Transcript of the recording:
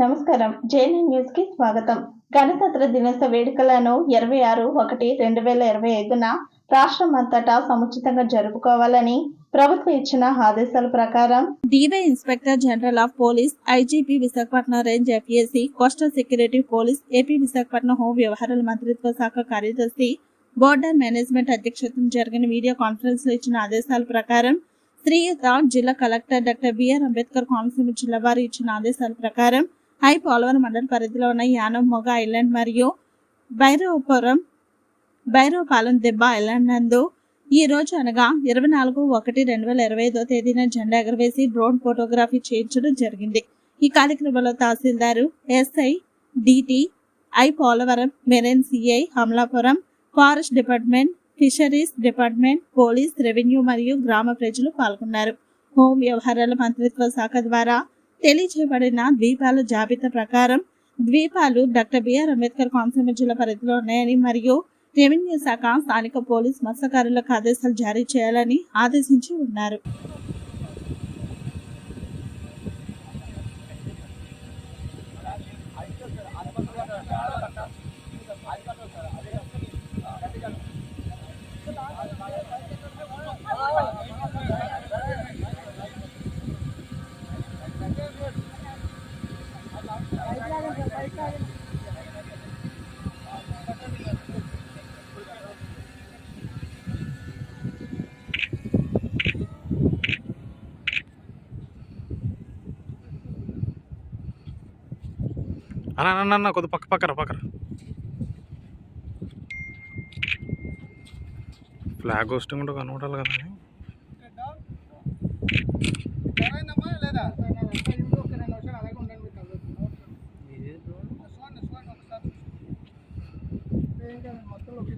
నమస్కారం. జేఎన్ఎన్ న్యూస్కి స్వాగతం. గణతంత్ర దినోత్సవ వేడుకలను ఇరవై ఆరు ఒకటి రెండు వేల ఇరవై ఐదున రాష్ట్రం అంతటా సముచితంగా జరుపుకోవాలని ప్రభుత్వం ఇచ్చిన ఆదేశాల ప్రకారం DY inspector general of police IGP Visakhapatnam range FAC coastal security police AP Visakhapatnam home వ్యవహారాల మంత్రిత్వ శాఖ కార్యదర్శి బోర్డర్ మేనేజ్మెంట్ అధ్యక్షతన జరిగిన వీడియో కాన్ఫరెన్స్లో ఇచ్చిన ఆదేశాల ప్రకారం శ్రీయుత జిల్లా collector doctor BR Ambedkar Konaseema జిల్లా వారు ఇచ్చిన ఆదేశాల ప్రకారం ఐ పోలవరం మండల పరిధిలో ఉన్న యానం మొగ ఐలాండ్ మరియు భైరవపురం భైరవపాలెం దెబ్బ ఐలాండ్ నందు ఈ రోజు అనగా ఇరవై నాలుగు ఒకటి రెండు వేల ఇరవై ఐదో తేదీన జెండా ఎగరవేసి డ్రోన్ ఫోటోగ్రఫీ చేయించడం జరిగింది. ఈ కార్యక్రమంలో tahsildar SI DT I Polavaram marine CI Amalapuram forest department fisheries department police revenue మరియు గ్రామ ప్రజలు పాల్గొన్నారు. హోం వ్యవహారాల మంత్రిత్వ శాఖ ద్వారా తెలియజేయబడిన ద్వీపాల జాబితా ప్రకారం ద్వీపాలు డాక్టర్ బిఆర్ అంబేద్కర్ కోనసీమ జిల్లా పరిధిలో ఉన్నాయని మరియు రెవెన్యూ శాఖ స్థానిక పోలీస్ మత్స్యకారులకు ఆదేశాలు జారీ చేయాలని ఆదేశించి ఉన్నారు. అన్న అన్న అన్న కొద్ది పక్క పక్కన పక్కన ఫ్లాగ్ హోస్టింగ్ కూడా కనబడాలి కదా